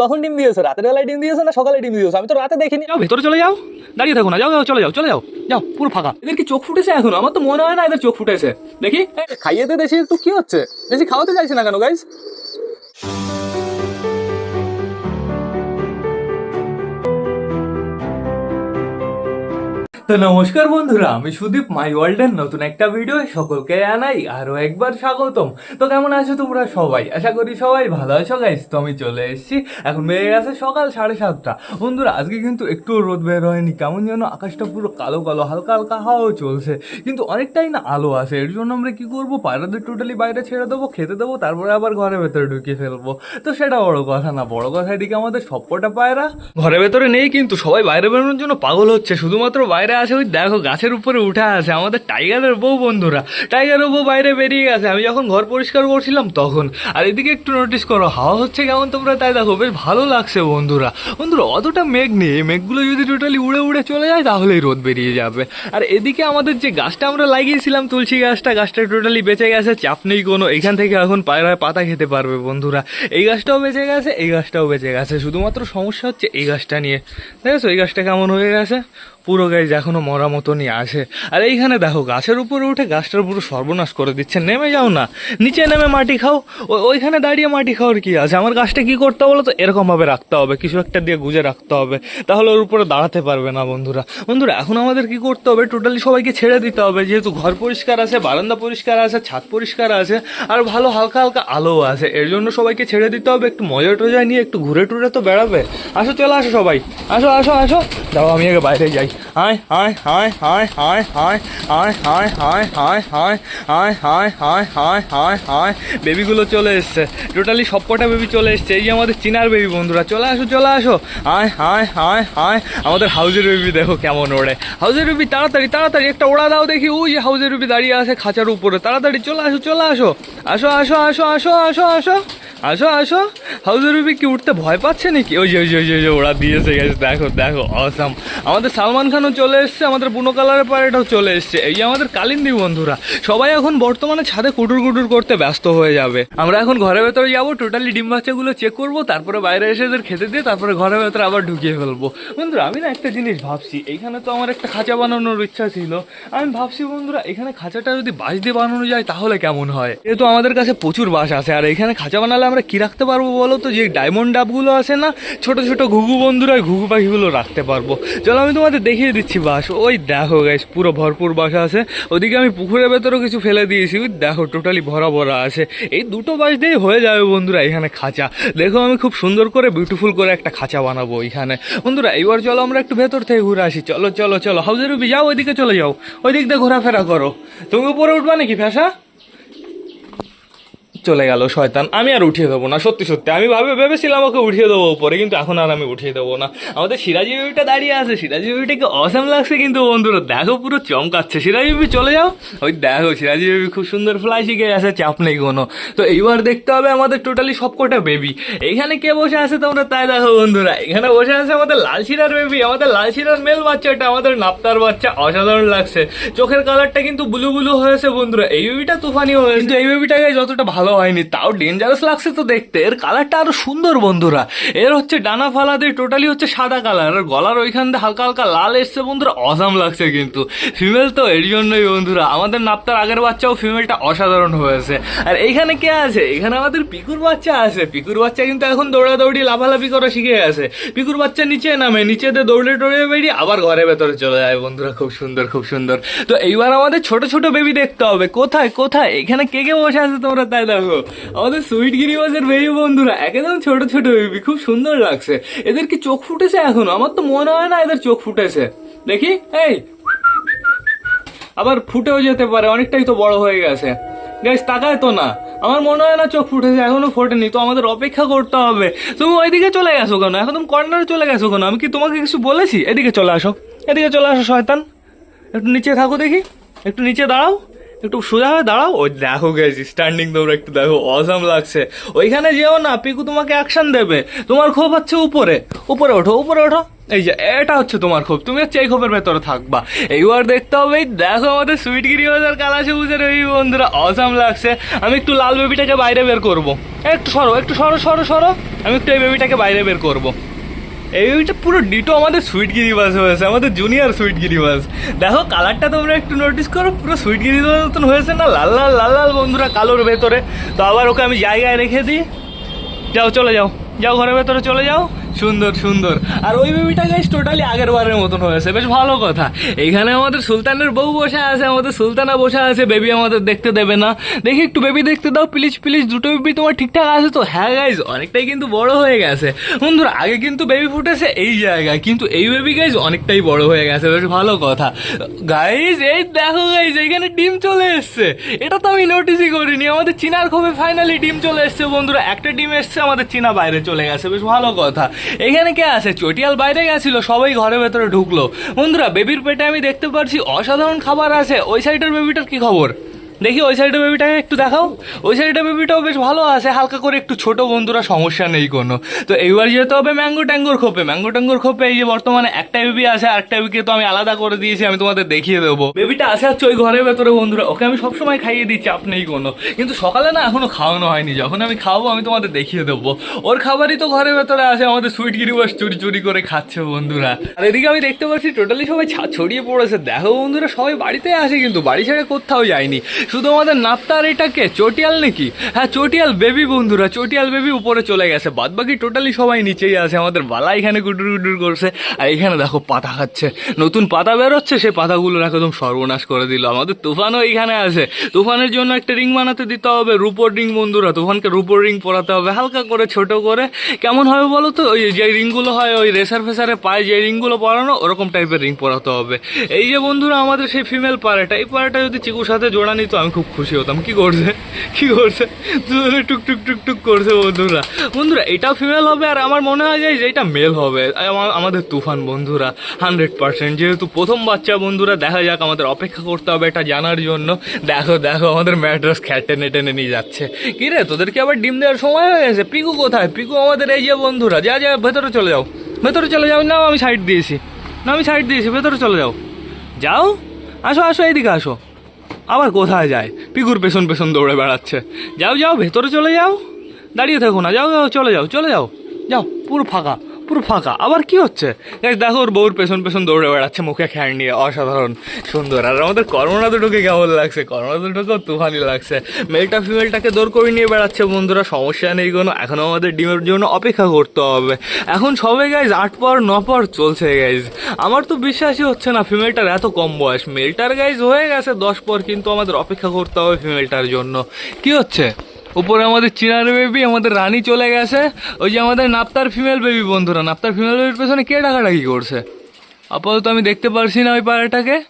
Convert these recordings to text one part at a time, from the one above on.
কখন ডিম দিয়েছ? রাতের বেলায় ডিম দিয়েছ না সকালে ডিম দিয়েছ? আমি তো রাতে দেখিনি। যাও ভেতরে চলে যাও। দাঁড়িয়ে থাকো না। যাও যাও চলে যাও চলে যাও। যাও পুরো ফাঁকা। এদের কি চোখ ফুটেছে এখন? আমার তো মনে হয় না এদের চোখ ফুটেছে। দেখি। খাইয়ে খাইয়েতে দেশি একটু কি হচ্ছে? বেশি খাওয়াতে চাইছে না কেন গাইস তো নমস্কার বন্ধুরা, আমি সুদীপ মাই ওয়ার্ল্ডের নতুন একটা ভিডিও সকলকে জানাই আরও একবার স্বাগতম। তো কেমন আছো তোমরা সবাই? আশা করি সবাই ভালো আছো গাইস তো আমি চলে এসেছি। এখন বেড়ে গেছে সকাল সাড়ে সাতটা। বন্ধুরা, আজকে কিন্তু একটু রোদ বের হয়নি। কেমন যেন আকাশটা পুরো কালো কালো, হালকা হালকা হাওয়াও চলছে। কিন্তু অনেকটাই না আলো আছে। এর জন্য আমরা কি করব? পায়রাদের টোটালি বাইরে ছেড়ে দেবো, খেতে দেবো, তারপরে আবার ঘরের ভেতরে ঢুকিয়ে ফেলব। তো সেটা বড় কথা না। বড় কথা এদিকে আমাদের সবকটা পায়রা? ঘরের ভেতরে নেই, কিন্তু সবাই বাইরে বেরোনোর জন্য পাগল হচ্ছে। শুধুমাত্র বাইরে আছে, ওই দেখো, গাছের উপরে উঠে আছে। আমাদের টাইগারের বউ, বন্ধুরা। টাইগারের বউ বাইরে বেরিয়ে গেছে। আমি যখন ঘর পরিষ্কার করছিলাম তখন। আর এদিকে একটু নোটিস করো, হাওয়া হচ্ছে কেমন তোমরা তাই দেখো, বেশ ভালো লাগছে বন্ধুরা। বন্ধুরা, অতটা মেঘ নেই। মেঘগুলো যদি টোটালি উড়ে উড়ে চলে যায়, তাহলেই রোদ বেরিয়ে যাবে। আর এদিকে আমাদের যে গাছটা আমরা লাগিয়েছিলাম, তুলসী গাছটা গাছটা টোটালি বেঁচে গেছে। চাপ নেই কোনো, এখান থেকে এখন পায়রায় পাতা খেতে পারবে বন্ধুরা। এই গাছটাও বেঁচে গেছে, এই গাছটাও বেঁচে গেছে। শুধুমাত্র সমস্যা হচ্ছে এই গাছটা নিয়ে। দেখেছ, এই গাছটা কেমন হয়ে গেছে? পুরো গাছ এখনও মরা মতনই আছে। আর এইখানে দেখো, গাছের উপরে উঠে গাছটার পুরো সর্বনাশ করে দিচ্ছে। নেমে যাও না। নিচে নেমে মাটি খাও। ওইখানে দাঁড়িয়ে মাটি খাওয়ার কি আছে? আমার গাছটা কি করতে বলো তো এরকমভাবে রাখতে হবে। কিছু একটা দিয়ে গুজে রাখতে হবে। তাহলে ওর উপরে দাঁড়াতে পারবে না বন্ধুরা। বন্ধুরা, এখন আমাদের কি করতে হবে? টোটালি সবাইকে ছেড়ে দিতে হবে। যেহেতু ঘর পরিষ্কার আছে, বারান্দা পরিষ্কার আছে, ছাদ পরিষ্কার আছে, আর ভালো হালকা হালকা আলো আছে। এর জন্য সবাইকে ছেড়ে দিতে হবে। একটু মজা টজা নিয়ে একটু ঘুরে টুরে তো বেড়াবে। আসো, চলে আসো সবাই। আসো আসো আসো। দাও আমি আগে বাইরে যাই। আয় আয় আয় আয় আয় আয় আয় আয় আয় আয় আয় আয় আয় আয় আয় আয় আয় বেবিগুলো চলে এসছে টোটালি সবকটা বেবি চলে এসছে এই যে আমাদের চিনার বেবি বন্ধুরা চলে আসো চলে আসো আয় আয় আয় আয় আমাদের হাউজের বেবি দেখো কেমন ওড়ে হাউজের বেবি তাড়াতাড়ি তাড়াতাড়ি একটা ওড়া দাও দেখি ওই যে হাউজের বেবি দাঁড়িয়ে আছে খাঁচার উপরে তাড়াতাড়ি চলে আসো চলে আসো আসো আসো আসো আসো আসো আসো আসো আসো। হাউজের বেবি কি উঠতে ভয় পাচ্ছে নাকি? ওই যে ওই যে ওই যে, ওরা দিয়েছে গেছে দেখো দেখো অসাম আমাদের সালমান খানও চলে এসছে আমাদের বুনো কালারের পাড়াটাও চলে এসছে। এই আমাদের কালিন্দি বন্ধুরা সবাই এখন বর্তমানে ছাদে কুটুর কুটুর করতে ব্যস্ত হয়ে যাবে। আমরা এখন ঘরের ভেতরে যাব টোটালি ডিম বাচ্চাগুলো চেক করব তারপরে বাইরে এসে এদের খেতে দিয়ে তারপরে ঘরের ভেতরে আবার ঢুকিয়ে ফেলব। বন্ধুরা আমি না একটা জিনিস ভাবছি এইখানে তো আমার একটা খাঁচা বানানোর ইচ্ছা ছিল। আমি ভাবছি বন্ধুরা এখানে খাঁচাটা যদি বাঁশ দিয়ে বানানো যায় তাহলে কেমন হয়? যেহেতু আমাদের কাছে প্রচুর বাঁশ আছে আর এখানে খাঁচা বানালে আমরা কি রাখতে পারব বলো তো? যে ডায়মন্ড ডাবগুলো আছে না, ছোট ছোট ঘুঘু বন্ধুরা ঘুঘু পাখিগুলো রাখতে পারব। চলো আমি তোমাদের দেখিয়ে দিচ্ছি বাস। ওই দেখো গাইস পুরো ভরপুর বাসা আছে। ওদিকে আমি পুকুরের ভেতরেও কিছু ফেলে দিয়েছি। ওই দেখো টোটালি ভরা ভরা আছে। এই দুটো বাঁশ দিয়েই হয়ে যাবে বন্ধুরা এখানে খাঁচা। দেখো আমি খুব সুন্দর করে বিউটিফুল করে একটা খাঁচা বানাবো এখানে। বন্ধুরা, এইবার চলো আমরা একটু ভেতর থেকে ঘুরে আসি। চলো চলো চলো। হাউজের রুবি যাও, ওইদিকে চলে যাও। ওই দিক দিয়ে ঘোরাফেরা করো। তুমি উপরে উঠবা নাকি, ফ্যাসা? চলে গেল, শয়তান। আমি আর উঠিয়ে দেবো না, সত্যি সত্যি। আমি ভাবে ভেবেছিলাম ওকে উঠিয়ে দেবো উপরে, কিন্তু এখন আর আমি উঠিয়ে দেবো না। আমাদের সিরাজি বেবিটা দাঁড়িয়ে আছে। সিরাজি বেবিটাকে অসাম লাগছে কিন্তু বন্ধুরা, দেখো পুরো চমকাচ্ছে। সিরাজি বেবি, চলে যাও। ওই দেখো সিরাজি বেবি খুব সুন্দর ফ্লাই শিখে গেছে, চাপ নেই কোনো। তো এইবার দেখতে হবে আমাদের টোটালি সবকটা বেবি এখানে কে বসে আছে তোমরা তাই দেখো বন্ধুরা। এখানে বসে আছে আমাদের লাল শিরার বেবি আমাদের লাল শিরার মেল বাচ্চাটা আমাদের নাপ্তার বাচ্চা। অসাধারণ লাগছে। চোখের কালারটা কিন্তু ব্লু ব্লু হয়েছে বন্ধুরা। এই বেবিটা তুফানি হয়েছে। এই বেবিটাকে যতটা ভালো হয়নি, তাও ডেঞ্জারাস লাগছে তো দেখতে। এর কালারটা আরও সুন্দর বন্ধুরা। এর হচ্ছে ডানা ফালা দিয়ে টোটালি হচ্ছে সাদা কালার আর গলার ওইখান দিয়ে হালকা হালকা লাল এসছে বন্ধুরা অজাম লাগছে কিন্তু। ফিমেল তো এর জন্যই বন্ধুরা। আমাদের নাপ্তার আগের বাচ্চাও ফিমেলটা অসাধারণ হয়েছে। আর এইখানে কে আছে? এখানে আমাদের পিকুর বাচ্চা আছে। পিকুর বাচ্চা কিন্তু এখন দৌড়াদৌড়ি, লাফালাফি করা শিখে গেছে। পিকুর বাচ্চা নিচে নামে, নিচে দিয়ে দৌড়ে দৌড়ে বেরিয়ে আবার ঘরের ভেতরে চলে যায় বন্ধুরা। খুব সুন্দর খুব সুন্দর। তো এইবার আমাদের ছোট ছোট বেবি দেখতে হবে। কোথায় কোথায়? এখানে কে কে বসে আছে তোমরা তাই দেখো আমাদের সুইট গিরিবাসের বেবি বন্ধুরা, একদম ছোট ছোট বেবি খুব সুন্দর লাগছে। এদের কি চোখ ফুটেছে এখন? আমার তো মনে হয় না এদের চোখ ফুটেছে। দেখি, এই। আবার ফুটেও যেতে পারে, অনেকটাই তো বড় হয়ে গেছে। গাইস তাকায় তো না। আমার মনে হয় না চোখ ফুটেছে, এখনও ফোটেনি। তো আমাদের অপেক্ষা করতে হবে। তুমি ওইদিকে চলে গেছো কেন? এখন তুমি কর্নারে চলে গেছো কেন? আমি কি তোমাকে কিছু বলেছি? এদিকে চলে আসো। এদিকে চলে আসো, শয়তান। একটু নিচে থাকো দেখি। একটু নিচে দাঁড়াও। একটু সোজা হয়ে দাঁড়াও। ওই দেখো গেছি স্ট্যান্ডিং তোমরা একটু দেখো অসাম লাগছে। ওইখানে যেও না, পিকু তোমাকে অ্যাকশন দেবে। তোমার ক্ষোভ হচ্ছে উপরে। উপরে ওঠো উপরে ওঠো। এই যে, এটা হচ্ছে তোমার ক্ষোভ। তুমি হচ্ছে এই ক্ষোভের ভেতরে থাকবা। এইবার দেখতে হবে দেখো আমাদের সুইট গিরিবাজার কালা সবুজের এই বন্ধুরা অসাম লাগছে। আমি একটু লাল বেবিটাকে বাইরে বের করব। একটু সরো একটু সরো সরো সরো। আমি একটু এই বেবিটাকে বাইরে বের করব। এই হচ্ছে পুরো ডিটো আমাদের সুইট গিরিবাজ হয়েছে, আমাদের জুনিয়র সুইট গিরিবাজ দেখো কালারটা তোমরা একটু নোটিস করো, পুরো সুইট গিরিবাজ মতন হয়েছে না? লাল লাল লাল লাল বন্ধুরা, কালোর ভেতরে। তো আবার ওকে আমি জায়গায় রেখে দিই। যাও, চলে যাও। যাও, ঘরের ভেতরে চলে যাও। সুন্দর সুন্দর। আর ওই বেবিটা গাইস টোটালি আগের বারের মতন হয়েছে। বেশ ভালো কথা। এইখানে আমাদের সুলতানের বউ বসে আছে, আমাদের সুলতানা বসে আছে। বেবি আমাদের দেখতে দেবে না। দেখি একটু বেবি দেখতে দাও প্লিজ প্লিজ দুটো বেবি তোমার ঠিকঠাক আছে তো? হ্যাঁ গাইজ অনেকটাই কিন্তু বড় হয়ে গেছে। বন্ধুরা, আগে কিন্তু বেবি ফুটেছে এই জায়গায়, কিন্তু এই বেবি গাইজ অনেকটাই বড় হয়ে গেছে। বেশ ভালো কথা। গাইজ এই দেখো গাইজ এইখানে ডিম চলে এসছে। এটা তো আমি নোটিসই করিনি। আমাদের চিনার খুবই ফাইনালি ডিম চলে এসছে, বন্ধুরা। একটা ডিম এসছে, আমাদের চীনা বাইরে চলে গেছে। বেশ ভালো কথা। এখানে কে আছে? চটিয়াল বাইরে গেছিল, সবাই ঘরের ভেতরে ঢুকলো। বন্ধুরা, বেবির পেটে আমি দেখতে পারছি অসাধারণ খাবার আছে। ওই সাইডের বেবিটার কি খবর? দেখি ওই সাইডের বেবিটাকে একটু দেখাও। ওই সাইডের বেবিটাও বেশ ভালো আছে, হালকা করে একটু ছোট বন্ধুরা সমস্যা নেই কোনো। তো এইবার যেতে হবে ম্যাঙ্গো ট্যাঙ্গোর খোপে। ম্যাঙ্গো ট্যাঙ্গোর খোপে এই যে বর্তমানে একটা বেবি আছে আর একটা বেবিকে তো আমি আলাদা করে দিয়েছি, আমি তোমাদের দেখিয়ে দেবো। বেবিটা আছে ওই ঘরের ভেতরে বন্ধুরা, ওকে আমি সবসময় খাইয়ে দিই, চাপ নেই কোনো। কিন্তু সকালে না এখনও খাওয়ানো হয়নি, যখন আমি খাওয়াবো আমি তোমাদের দেখিয়ে দেবো। ওর খাবারই তো ঘরের ভেতরে আছে, আমাদের সুইট গিরিবাস চুরি চুরি করে খাচ্ছে বন্ধুরা। আর এদিকে আমি দেখতে পাচ্ছি টোটালি সবাই ছড়িয়ে পড়েছে। দেখো বন্ধুরা, সবাই বাড়িতে আসে কিন্তু, বাড়ি ছেড়ে কোথাও যায়নি। শুধু আমাদের নাপ্তার এটাকে চটিয়াল নাকি? হ্যাঁ চটিয়াল বেবি বন্ধুরা, চটিয়াল বেবি উপরে চলে গেছে। বাদ বাকি টোটালি সবাই নিচেই আছে, আমাদের বালা এখানে গুডুর গুডুর করছে। আর এখানে দেখো পাতা খাচ্ছে। নতুন পাতা বেরোচ্ছে, সেই পাতাগুলো একদম সর্বনাশ করে দিল। আমাদের তুফানও এইখানে আছে। তুফানের জন্য একটা রিং বানাতে দিতে হবে, রুপোর রিং বন্ধুরা, তুফানকে রুপোর রিং পরাতে হবে, হালকা করে, ছোট করে। কেমন হবে বলো তো? ওই যে রিংগুলো হয়, ওই রেসার ফেসারে পায়ে যে রিংগুলো পরানো, ওরকম টাইপের রিং পরাতে হবে। এই যে বন্ধুরা, আমাদের সেই ফিমেল পাড়াটা এই পাড়াটা যদি চিকুর সাথে জোড়া নিত আমি খুব খুশি হতাম। কি করছে? কি করছে? দুজনে টুক টুক টুক টুক করছে বন্ধুরা। বন্ধুরা এটা ফিমেল হবে আর আমার মনে হয় যে এটা মেল হবে। আমাদের তুফান বন্ধুরা হান্ড্রেড পার্সেন্ট যেহেতু প্রথম বাচ্চা বন্ধুরা, দেখা যাক, আমাদের অপেক্ষা করতে হবে এটা জানার জন্য। দেখো দেখো, আমাদের ম্যাড্রাস খ্যাট টেনে টেনে নিয়ে যাচ্ছে। কি রে, তোদেরকে আবার ডিম দেওয়ার সময় হয়ে গেছে? পিকু কোথায়? পিকু আমাদের এই যে বন্ধুরা, যা যা, ভেতরে চলে যাও। ভেতরে চলে যাও। না আমি সাইড দিয়েছি। না আমি সাইড দিয়েছি। ভেতরে চলে যাও। যাও। আসো আসো, এইদিকে আসো। আবার কোথায় যায়? পিকুর পেছন পেছন দৌড়ে বেড়াচ্ছে। যাও যাও, ভেতরে চলে যাও। দাঁড়িয়ে থাকো না। যাও যাও, চলে যাও চলে যাও। যাও, পুরো ফাঁকা। পুরো ফাঁকা। আবার কি হচ্ছে? দেখো, ওর বউর পেছন পেছন দৌড়ে বেড়াচ্ছে, মুখে খ্যান নিয়ে। অসাধারণ, সুন্দর। আর আমাদের করোনা দুটোকে কেমন লাগছে? করোনা দুটোকেও তুফানি লাগছে। মেলটা ফিমেলটাকে দৌড় করে নিয়ে বেড়াচ্ছে, বন্ধুরা, সমস্যা নেই কোনো। এখনও আমাদের ডিমের জন্য অপেক্ষা করতে হবে। এখন সবাই গাইজ আট পর, ন পর চলছে গাইজ আমার তো বিশ্বাসই হচ্ছে না ফিমেলটার এত কম বয়স। মেলটার গাইজ হয়ে গেছে দশ পর, কিন্তু আমাদের অপেক্ষা করতে হবে ফিমেলটার জন্য। কি হচ্ছে? উপরে আমাদের চিনার বেবি আমাদের রানী চলে গেছে। ওই যে আমাদের নাপ্তার ফিমেল বেবি বন্ধুরা, নাপ্তার ফিমেল বেবির পেছনে কে ডাকাডাকি করছে? আপাতত আমি দেখতে পারছি না ওই পাড়াটাকে।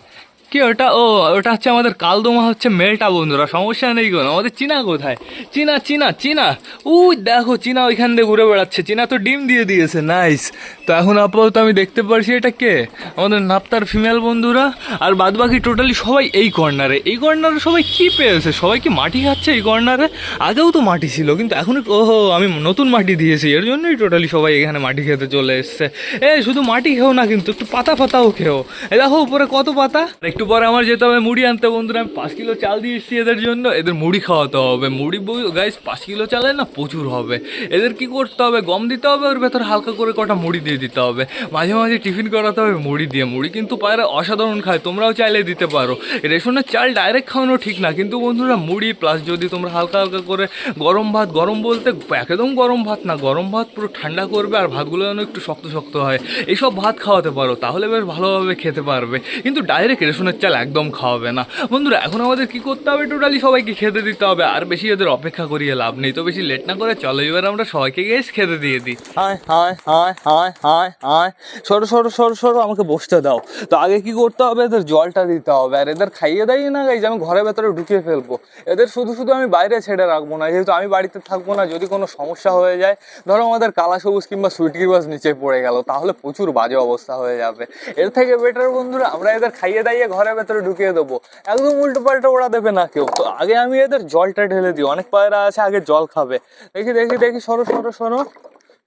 কি ওটা? ও, ওটা হচ্ছে আমাদের কালদোমা হচ্ছে মেলটা বন্ধুরা, সমস্যা নেই কোনো। আমাদের চীনা কোথায়? চীনা চীনা চীনা। উই, দেখো, চীনা ওইখান দিয়ে ঘুরে বেড়াচ্ছে। চীনা তো ডিম দিয়ে দিয়েছে নাইস তো এখন আপাতত আমি দেখতে পারছি এটা কে? আমাদের নাপ্তার ফিমেল বন্ধুরা, আর বাদ বাকি টোটালি সবাই এই কর্নারে এই কর্নারে সবাই কি পেয়েছে? সবাই কি মাটি খাচ্ছে এই কর্নারে আগেও তো মাটি ছিল, কিন্তু এখন ওহো, আমি নতুন মাটি দিয়েছি, এর জন্যই টোটালি সবাই এখানে মাটি খেতে চলে এসছে। এ, শুধু মাটি খেও না কিন্তু, একটু পাতা পাতাও খেও। এ, দেখো উপরে কত পাতা। একটু পরে আমার যেতে হবে মুড়ি আনতে, বন্ধুরা, আমি পাঁচ কিলো চাল দিয়ে এসেছি এদের জন্য। এদের মুড়ি খাওয়াতে হবে। মুড়ি গাইস পাঁচ কিলো চালে না প্রচুর হবে। এদের কি করতে হবে? গম দিতে হবে, ওর ভেতর হালকা করে কটা মুড়ি দিয়ে দিতে হবে। মাঝে মাঝে টিফিন করাতে হবে, মুড়ি দিয়ে মুড়ি। কিন্তু পায়রা অসাধারণ খায়, তোমরাও চাইলে দিতে পারো। রেশনের চাল ডাইরেক্ট খাওয়ানো ঠিক না, কিন্তু বন্ধুরা মুড়ি প্লাস যদি তোমরা হালকা হালকা করে গরম ভাত, গরম বলতে একদম গরম ভাত না, গরম ভাত পুরো ঠান্ডা করবে আর ভাতগুলো যেন একটু শক্ত শক্ত হয়। এইসব ভাত খাওয়াতে পারো, তাহলে বেশ ভালোভাবে খেতে পারবে। কিন্তু ডাইরেক্ট রেশনের চাল একদম খাওয়াবে না। বন্ধুরা, এখন আমাদের কি করতে হবে? টোটালি সবাইকে খেতে দিতে হবে। আর বেশি এদের অপেক্ষা করিয়ে লাভ নেই। তো বেশি লেট না করে চলো, এবার আমরা সবাইকে গিয়ে খেতে দিয়ে দিই। হায় হায় হায় হায় হায় হায় সরো সরো সরো সরো, আমাকে বসতে দাও। তো আগে কি করতে হবে? এদের জলটা দিতে হবে। আর এদের খাইয়ে দেয় না গাইজ আমি ঘরের ভেতরে ঢুকিয়ে ফেলব। এদের শুধু শুধু আমি বাইরে ছেড়ে রাখব না। যেহেতু আমি বাড়িতে থাকব না, যদি কোনো সমস্যা হয়ে যায়, ধরো আমাদের কালা সবুজ কিংবা সুইট গিরবাস নিচে পড়ে গেল, তাহলে প্রচুর বাজে অবস্থা হয়ে যাবে। এর থেকে বেটার বন্ধুরা, আমরা এদের খাইয়ে দাইয়ে ঘরের ভেতরে ঢুকিয়ে দেবো। একদম উল্টো পাল্টা ওরা দেবে না কেউ। তো আগে আমি এদের জলটা ঢেলে দিই। অনেক পায়রা আছে, আগে জল খাবে। দেখি দেখি দেখি, সরো সরো সরো।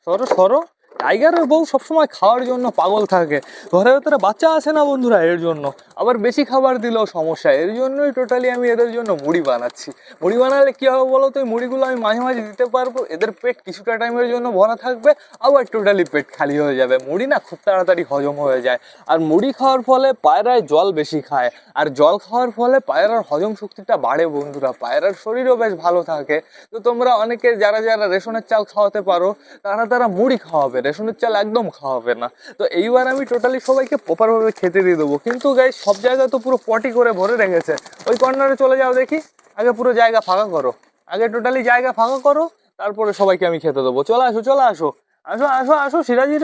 সরো সরো। টাইগারের বউ সবসময় খাওয়ার জন্য পাগল থাকে। ঘরের ভেতরে বাচ্চা আছে না বন্ধুরা, এর জন্য। আবার বেশি খাবার দিলেও সমস্যা। এর জন্যই টোটালি আমি এদের জন্য মুড়ি বানাচ্ছি। মুড়ি বানালে কী হবে বলো তো? এই মুড়িগুলো আমি মাঝে মাঝে দিতে পারব। এদের পেট কিছুটা টাইমের জন্য ভরা থাকবে, আবার টোটালি পেট খালি হয়ে যাবে। মুড়ি না খুব তাড়াতাড়ি হজম হয়ে যায়। আর মুড়ি খাওয়ার ফলে পায়রায় জল বেশি খায়। আর জল খাওয়ার ফলে পায়রার হজম শক্তিটা বাড়ে বন্ধুরা। পায়রার শরীরও বেশ ভালো থাকে। তো তোমরা অনেকে যারা যারা রেশনের চাল খাওয়াতে পারো, তারা তারা মুড়ি খাওয়াবে। রেশনের চাল একদম খাওয়াবে না। তো এইবার আমি টোটালি সবাইকে প্রপারভাবে খেতে দিয়ে দেবো। কিন্তু গাই সব জায়গায় তো পুরো পটি করে ভরে রেখেছে। ওই কর্নারে চলে যাও দেখি। আগে পুরো জায়গা ফাঁকা করো। আগে টোটালি জায়গা ফাঁকা করো, তারপরে সবাইকে আমি খেতে দেবো। চলে আসো চলে আসো। আসো আসো আসো। সিরাজির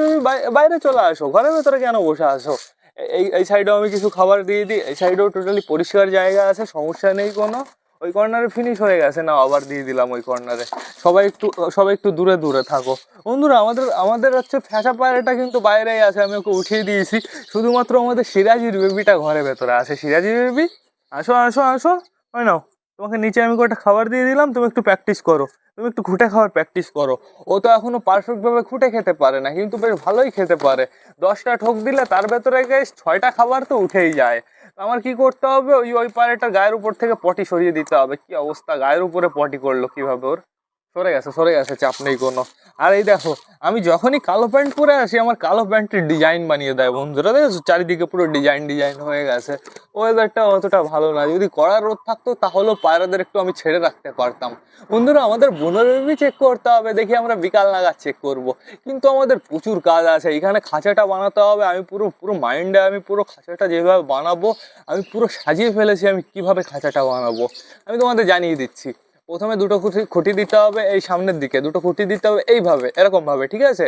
বাইরে চলে আসো। ঘরের ভেতরে কেন বসে আসো এই এই সাইডেও আমি কিছু খাবার দিয়ে দিই। এই সাইডেও টোটালি পরিষ্কার জায়গা আছে, সমস্যা নেই কোনো। ওই কর্নারে ফিনিশ হয়ে গেছে না আবার দিয়ে দিলাম ওই কর্নারে সবাই একটু সবাই একটু দূরে দূরে থাকো। বন্ধুরা, আমাদের আমাদের হচ্ছে ফ্যাসা পায়রাটা কিন্তু বাইরেই আছে, আমি ওকে উঠিয়ে দিয়েছি। শুধুমাত্র আমাদের সিরাজির বেবিটা ঘরে ভেতরে আছে। সিরাজির বেবি আসো আসো আসো। হয় নাও। তোমাকে নিচে আমি কটা খাবার দিয়ে দিলাম, তুমি একটু প্র্যাকটিস করো। তুমি একটু খুঁটে খাওয়ার প্র্যাকটিস করো। ও তো এখনও পারফেক্টভাবে খুঁটে খেতে পারে না, কিন্তু বেশ ভালোই খেতে পারে। দশটা ঠোক দিলে তার ভেতরে গিয়ে ছয়টা খাবার তো উঠেই যায়। আমার কি করতে হবে? ওই ওই পারেটা গায়ের উপর থেকে পটি সরিয়ে দিতে হবে। কি অবস্থা? গায়ের উপরে পটি করল কীভাবে ওর? সরে গেছে সরে গেছে, চাপ নেই কোনো। আর এই দেখো, আমি যখনই কালো প্যান্ট পরে আসি, আমার কালো প্যান্টের ডিজাইন বানিয়ে দেয় বন্ধুরা। দেখেছ? চারিদিকে পুরো ডিজাইন ডিজাইন হয়ে গেছে। ওয়েদারটা অতটা ভালো না। যদি কড়া রোদ থাকতো, তাহলেও পায়রাদের একটু আমি ছেড়ে রাখতে পারতাম। বন্ধুরা, আমাদের বনরবি চেক করতে হবে, দেখি আমরা বিকাল নাগাদ চেক করব। কিন্তু আমাদের প্রচুর কাজ আছে। এখানে খাঁচাটা বানাতে হবে। আমি পুরো পুরো মাইন্ডে আমি পুরো খাঁচাটা যেভাবে বানাবো, আমি পুরো সাজিয়ে ফেলেছি, আমি কীভাবে খাঁচাটা বানাবো? আমি তোমাদের জানিয়ে দিচ্ছি। প্রথমে দুটো খুঁটি খুঁটি দিতে হবে এই সামনের দিকে, দুটো খুঁটি দিতে হবে এইভাবে, এরকম ভাবে, ঠিক আছে?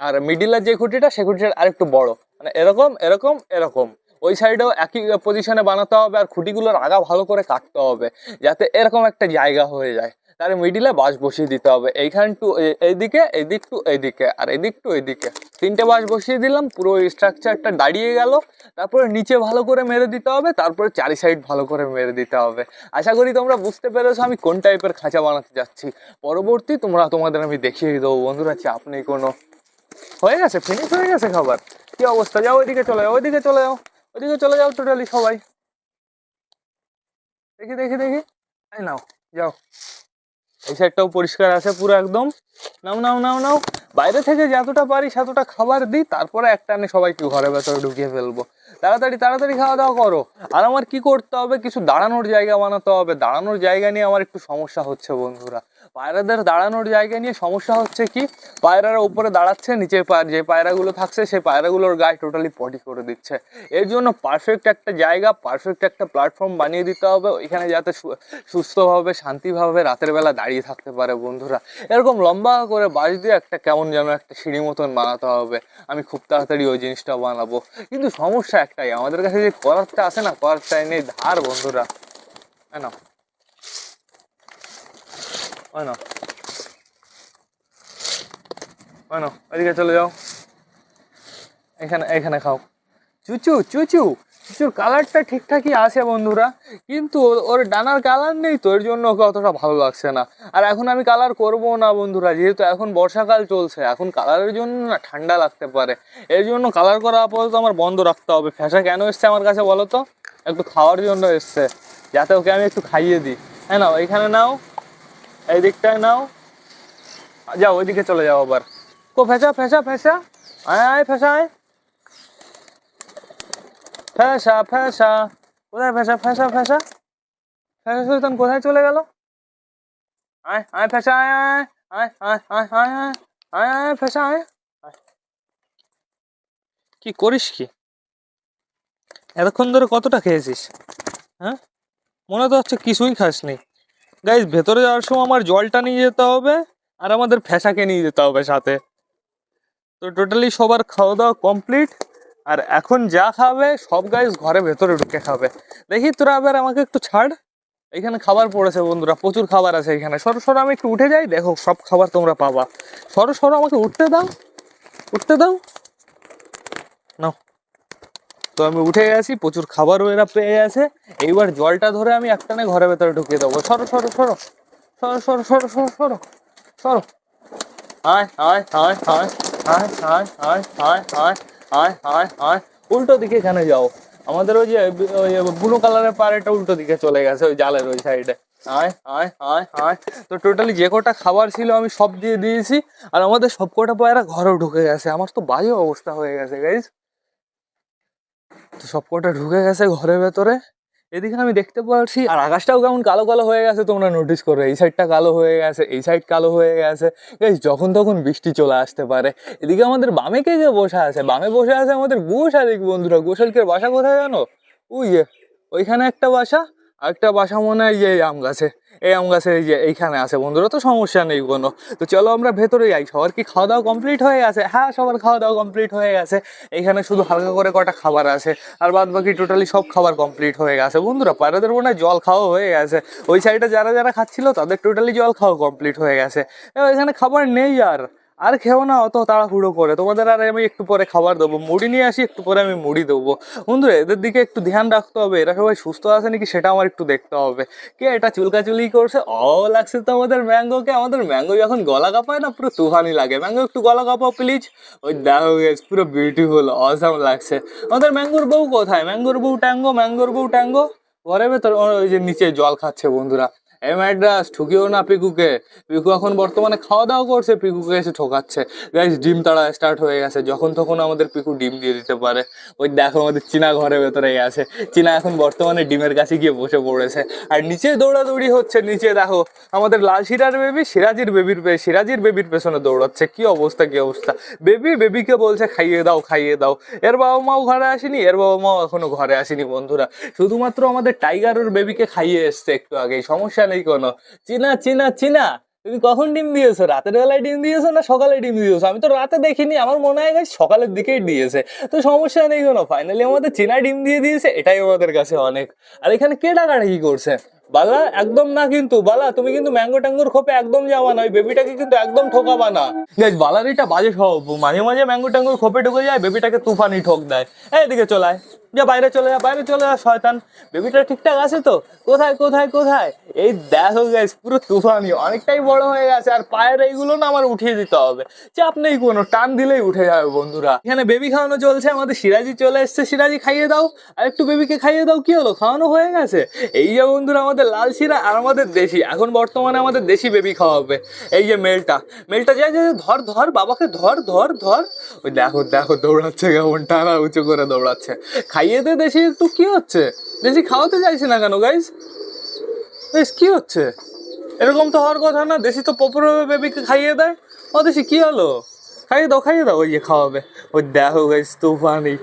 আর মিডিলের যে খুঁটিটা, সে খুঁটিটা আরেকটু বড় মানে এরকম এরকম এরকম। ওই সাইডেও একই পজিশনে বানাতে হবে, আর খুঁটিগুলোর আগা ভালো করে কাটতে হবে, যাতে এরকম একটা জায়গা হয়ে যায়। তার মিডিলে বাঁশ বসিয়ে দিতে হবে। এইখান টু এইদিকে, এদিক টু, এইদিকে, আর এদিক টু এইদিকে তিনটে বাঁশ বসিয়ে দিলাম, পুরো স্ট্রাকচারটা দাঁড়িয়ে গেল। তারপরে নিচে ভালো করে মেরে দিতে হবে, তারপরে চারি সাইড ভালো করে মেরে দিতে হবে। আশা করি তোমরা বুঝতে পেরেছ আমি কোন টাইপের খাঁচা বানাতে যাচ্ছি। পরবর্তী তোমরা, তোমাদের আমি দেখিয়ে দেবো। বন্ধুরা চাপ নেই কোনো হয়ে গেছে? ফিনিশ হয়ে গেছে খাবার? কি অবস্থা? যাও ওইদিকে চলে যাও, ওইদিকে চলে যাও, ওইদিকে চলে যাও টোটালি সবাই। দেখি দেখি দেখি। এই নাও, যাও। এই সাইডটাও পরিষ্কার আছে পুরো একদম। নাও নাও নাও নাও। বাইরে থেকে যতটা পারি সেতটা খাবার দিই, তারপরে একটা আমি সবাইকে ঘরে ভেতরে ঢুকিয়ে ফেলব। তাড়াতাড়ি তাড়াতাড়ি খাওয়া দাওয়া করো। আর আমার কি করতে হবে? কিছু দাঁড়ানোর জায়গা বানাতে হবে। দাঁড়ানোর জায়গা নিয়ে আমার একটু সমস্যা হচ্ছে বন্ধুরা। পায়রাদের দাঁড়ানোর জায়গা নিয়ে সমস্যা হচ্ছে কি? পায়রারা উপরে দাঁড়াচ্ছে, নিচে যে পায়রাগুলো থাকছে, সেই পায়রাগুলোর গায়ে টোটালি পটি করে দিচ্ছে। এর জন্য পারফেক্ট একটা জায়গা পারফেক্ট একটা প্ল্যাটফর্ম বানিয়ে দিতে হবে। ওইখানে যাতে সুস্থভাবে, শান্তিভাবে রাতের বেলা দাঁড়িয়ে থাকতে পারে বন্ধুরা। এরকম লম্বা করে বাঁশ দিয়ে একটা কেমন যেন একটা সিঁড়ি মতন বানাতে হবে। আমি খুব তাড়াতাড়ি ওই জিনিসটা বানাবো। কিন্তু সমস্যা একটাই, আমাদের কাছে যে করারটা আছে না, করারটাই নেই। ধার বন্ধুরা। হ্যাঁ না ওই না না ওইদিকে চলে যাও এখানে এখানে খাও চুচু চুচু চুচুর কালারটা ঠিকঠাকই আছে, বন্ধুরা। কিন্তু ওর- ডানার কালার নেই তো, এর জন্য ওকে অতটা ভালো লাগছে না। আর এখন আমি কালার করব না, বন্ধুরা। যেহেতু এখন বর্ষাকাল চলছে, এখন কালারের জন্য না ঠান্ডা লাগতে পারে। এর জন্য কালার করা আপাতত আমার বন্ধ রাখতে হবে। ফ্যাশা কেন এসছে আমার কাছে বলো তো? একটু খাওয়ার জন্য এসছে। যাতে ওকে আমি একটু খাইয়ে দিই। হ্যাঁ নাও এখানে নাও। এই দিকটায় নাও যাও ওইদিকে চলে যাও আবার কো ফেসা ফেসা ফেসা আয় আয় ফেসা আয় ফেসা ফেসা কোথায় ফেসা ফেসা ফেসা ফেসা সুলতান কোথায় চলে গেল আয় আয় ফেসা আয় আয় আয় আয় আয় আয় আয় আয় ফেসা আয় আয়। কি করিস কি এতক্ষণ ধরে কতটা খেয়েছিস হ্যাঁ মনে তো হচ্ছে কিছুই খাসনি গাইজ ভেতরে যাওয়ার সময় আমার জলটা নিয়ে যেতে হবে আর আমাদের ফ্যাসাকে নিয়ে যেতে হবে সাথে। তো টোটালি সবার খাওয়া দাওয়া কমপ্লিট আর এখন যা খাবে, সব গাইজ ঘরে ভেতরে ঢুকে খাবে। দেখি তোরা আবার আমাকে একটু ছাড়। এখানে খাবার পড়েছে বন্ধুরা, প্রচুর খাবার আছে এখানে। সরো সরো, আমি একটু উঠে যাই, দেখো সব খাবার তোমরা পাবা। সরো সরো, আমাকে উঠতে দাও। উঠতে দাও। তো আমি উঠে গেছি প্রচুর খাবারও এরা পেয়ে গেছে এইবার জলটা ধরে আমি একটানে ঘরের ভেতরে ঢুকিয়ে দেবো সরো সরো সরো সরো সরো সরো সরো সরো সরো আয় আয় হায় হায় হায় হায় হায় হায় হায় হায় উল্টো দিকে কেন যাও আমাদের ওই যে ব্লু কালারের পাড়েটা উল্টো দিকে চলে গেছে ওই জালের ওই সাইডে আয় আয় আয় তো টোটালি যে কটা খাবার ছিল আমি সব দিয়ে দিয়েছি আর আমাদের সব কটা পায়রা ঘরেও ঢুকে গেছে আমার তো বাজে অবস্থা হয়ে গেছে গাইজ তো সব কটা ঢুকে গেছে ঘরের ভেতরে। এদিকে আমি দেখতে পাচ্ছি, আর আকাশটাও কেমন কালো কালো হয়ে গেছে তোমরা নোটিস করো এই সাইডটা কালো হয়ে গেছে, এই সাইড কালো হয়ে গেছে। যখন তখন বৃষ্টি চলে আসতে পারে। এদিকে আমাদের বামে কে কে বসে আছে? বামে বসে আছে আমাদের গোশালিক বন্ধুরা। গোশালিকের বাসা কোথায় জানো? ওই ওইখানে একটা বাসা, আর একটা বাসা মনে হয় এই আম গাছে। এই আম গাছে এই যে এইখানে আছে বন্ধুরা, তো সমস্যা নেই কোনো। তো চলো আমরা ভেতরে যাই, সবার কি খাওয়া দাওয়া কমপ্লিট হয়ে গেছে? হ্যাঁ সবার খাওয়া দাওয়া কমপ্লিট হয়ে গেছে। এখানে শুধু হালকা করে কটা খাবার আছে, আর বাদ বাকি টোটালি সব খাবার কমপ্লিট হয়ে গেছে। বন্ধুরা, পায়রাদের মনে জল খাওয়া হয়ে গেছে। ওই সাইডে যারা যারা খাচ্ছিল, তাদের টোটালি জল খাওয়া কমপ্লিট হয়ে গেছে। এবার এখানে খাবার নেই আর। আর খেও না, অত তাড়াহুড়ো করে। তোমাদের আর আমি একটু পরে খাবার দেবো। মুড়ি নিয়ে আসি, একটু পরে আমি মুড়ি দেবো। বন্ধুরা, এদের দিকে একটু ধ্যান রাখতে হবে। এরা সবাই সুস্থ আছে নাকি সেটা আমার একটু দেখতে হবে। কে এটা চুলকাচুলি করছে? অ লাগছে তো আমাদের ম্যাঙ্গোকে। আমাদের ম্যাঙ্গো যখন গলা কাঁপায় না, পুরো তুফানি লাগে। ম্যাঙ্গো একটু গলা কাঁপাও প্লিজ ওই দেখো গেছ পুরো বিউটিফুল অসাম লাগছে। আমাদের ম্যাঙ্গোর বউ কোথায়? ম্যাঙ্গোর বউ ট্যাঙ্গো, ম্যাঙ্গোর বউ ট্যাঙ্গো? ঘরে ভেতর, ওই যে নিচে জল খাচ্ছে বন্ধুরা। এ ম্যাড্রাস ঠুকিও না পিকুকে। পিকু এখন বর্তমানে খাওয়া দাওয়া করছে, পিকুকে এসে ঠোকাচ্ছে। গাইস ডিম তাড়া স্টার্ট হয়ে গেছে। যখন তখন আমাদের পিকু ডিম দিয়ে দিতে পারে। ওই দেখো আমাদের চীনা ঘরের ভেতরে গেছে চীনা এখন বর্তমানে ডিমের কাছে গিয়ে বসে পড়েছে। আর নিচে দৌড়াদৌড়ি হচ্ছে, নিচে দেখো, আমাদের লাল শিরার বেবি সিরাজির বেবির সিরাজির বেবির পেছনে দৌড়াচ্ছে। কি অবস্থা কি অবস্থা? বেবি বেবিকে বলছে, খাইয়ে দাও খাইয়ে দাও। এর বাবা মাও ঘরে আসেনি, এর বাবা মাও এখনও ঘরে আসেনি, বন্ধুরা। শুধুমাত্র আমাদের টাইগার ওর বেবিকে খাইয়ে এসছে একটু আগেই। সমস্যা নেই কোনো। চিনা চিনা চিনা। তুমি কখন ডিম দিয়েছ? রাতের বেলায় ডিম দিয়েছ না সকালে ডিম দিয়েছ? আমি তো রাতে দেখিনি, আমার মনে হয় সকালের দিকেই দিয়েছে। তো সমস্যা নেই কোনো। ফাইনালি আমাদের চীনা ডিম দিয়ে দিয়েছে, এটাই আমাদের কাছে অনেক। আর এখানে কে টাকাটা কি করছে? বালা, একদম না কিন্তু। বালা, তুমি কিন্তু ম্যাঙ্গো ট্যাঙ্গোর খোপে একদম যাবা না ওই বেবিটাকে কিন্তু একদম ঠকাবা না। গাইজ বালার এটা বাজে স্বভাব। মাঝে মাঝে ম্যাঙ্গো ট্যাঙ্গোর খোপে ঢুকে যায়, বেবিটাকে তুফানি ঠক দেয়। এদিকে চলায় যা, বাইরে চলে যা, বাইরে চলে যা, শয়তান। বেবিটা ঠিকঠাক আছে তো? কোথায় কোথায় কোথায়? এই দেখো গাইস পুরো তুফানি। অনেকটাই বড় হয়ে গেছে, আর পায়ের এইগুলো না আমার উঠিয়ে দিতে হবে। চাপ নেই কোনো, টান দিলেই উঠে যাবে বন্ধুরা। এখানে বেবি খাওয়ানো চলছে, আমাদের সিরাজি চলে এসছে। সিরাজি খাইয়ে দাও। আর একটু বেবিকে খাইয়ে দাও, কি হলো? খাওয়ানো হয়ে গেছে? এই যে বন্ধুরা, আমাদের লাল শিরা আর আমাদের দেশি। এখন বর্তমানে আমাদের দেশি বেবি খাওয়াবে। এই যে মেলটা। মেলটা যায় যে ধর ধর, বাবাকে ধর ধর ধর। ওই দেখো দেখো, দৌড়াচ্ছে কেমন, টানা উঁচু করে দৌড়াচ্ছে। খাইয়ে দে দেশি একটু কি হচ্ছে। দেশি খাওয়াতে চাইছি না কেন গাইজ বেশ, কি হচ্ছে? এরকম তো হওয়ার কথা না, দেশি তো পপুর বেবিকে খাইয়ে দেয়। ও দেশি, কি হলো? খাইয়ে দাও খাইয়ে দাও, ওই যে খাওয়াবে। ওই দেখো গাইস তুফানি।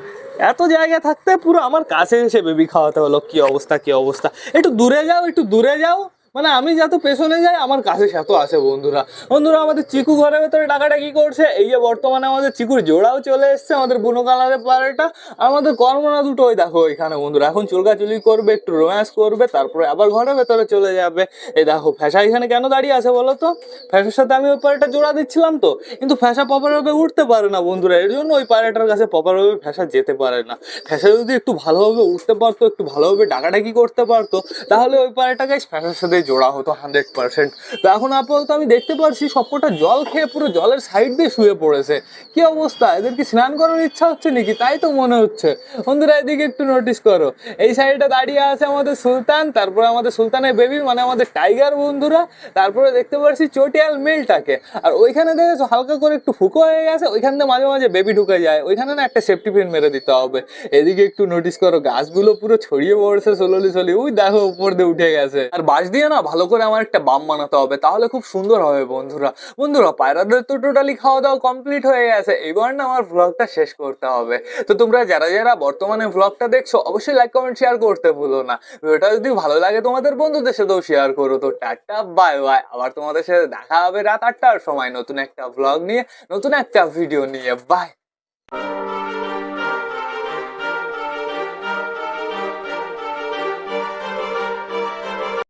এত জায়গা থাকতে পুরো আমার কাছে এসে বেবি খাওয়াতে হলো। কি অবস্থা কি অবস্থা? একটু দূরে যাও, একটু দূরে যাও। মানে আমি যত পেছনে যাই, আমার কাছে সেত আসে বন্ধুরা। বন্ধুরা, আমাদের চিকু ঘরের ভেতরে টাকাটা কি করছে। এই যে বর্তমানে আমাদের চিকুর জোড়াও চলে এসছে, আমাদের বুনো কালারের পাড়াটা। আমাদের কর্মনা দুটো ওই দেখো এখানে বন্ধুরা। এখন চুলকাচুলি করবে, একটু রোম্যান্স করবে, তারপরে আবার ঘরের ভেতরে চলে যাবে। এই দেখো, ফ্যাসা এখানে কেন দাঁড়িয়ে আছে বলো তো? ফ্যাসার সাথে আমি ওই পাড়াটা জোড়া দিচ্ছিলাম তো। কিন্তু ফ্যাসা প্রপারভাবে উঠতে পারে না বন্ধুরা। এর জন্য ওই পাড়াটার কাছে প্রপারভাবে ফ্যাসা যেতে পারে না। ফ্যাসা যদি একটু ভালোভাবে উঠতে পারতো, একটু ভালোভাবে ডাকাডাকি করতে পারতো, তাহলে ওই পাড়াটা গাছ ফ্যাসার সাথে জোড়া হতো হান্ড্রেড পার্সেন্ট তো এখন আপাতত আমি দেখতে পারছি সবকটা জল খেয়ে পুরো জলের সাইড দিয়ে শুয়ে পড়েছে। কি অবস্থা? এদের কি স্নান করার ইচ্ছা হচ্ছে নাকি? তাই তো মনে হচ্ছে। বন্ধুরা, এদিকে একটু নোটিস করো। এই সাইডে দাঁড়িয়ে আছে আমাদের সুলতান, তারপরে আমাদের সুলতানের বেবি মানে আমাদের টাইগার বন্ধুরা। তারপরে দেখতে পাচ্ছি চটিয়াল মেলটাকে আর ওইখানে দেখেছ, হালকা করে একটু ফুকো হয়ে গেছে, ওইখান থেকে মাঝে মাঝে বেবি ঢুকে যায়। ওইখানে না একটা সেফটি পিন মেরে দিতে হবে। এদিকে একটু নোটিস করো, গাছগুলো পুরো ছড়িয়ে পড়ছে সোললি সোলি ওই দেখো, উপর দিয়ে উঠে গেছে। আর বাঁশ দিয়ে না ভালো করে আমার একটা বাম বানাতে হবে, তাহলে খুব সুন্দর হবে বন্ধুরা। বন্ধুরা, পায়রাদের তো টোটালি খাওয়া দাওয়া কমপ্লিট হয়ে গেছে, এবার না আমার ভ্লগটা শেষ করতে হবে। তো তোমরা যারা যারা বর্তমানে ভ্লগটা দেখছ, অবশ্যই লাইক কমেন্ট শেয়ার করতে ভুলো না। ভিডিওটা যদি ভালো লাগে তোমাদের বন্ধুদের সাথেও শেয়ার করো। তো টাটা বাই বাই আবার তোমাদের সাথে দেখা হবে রাত আটটার সময় নতুন একটা ভ্লগ নিয়ে, নতুন একটা ভিডিও নিয়ে। বাই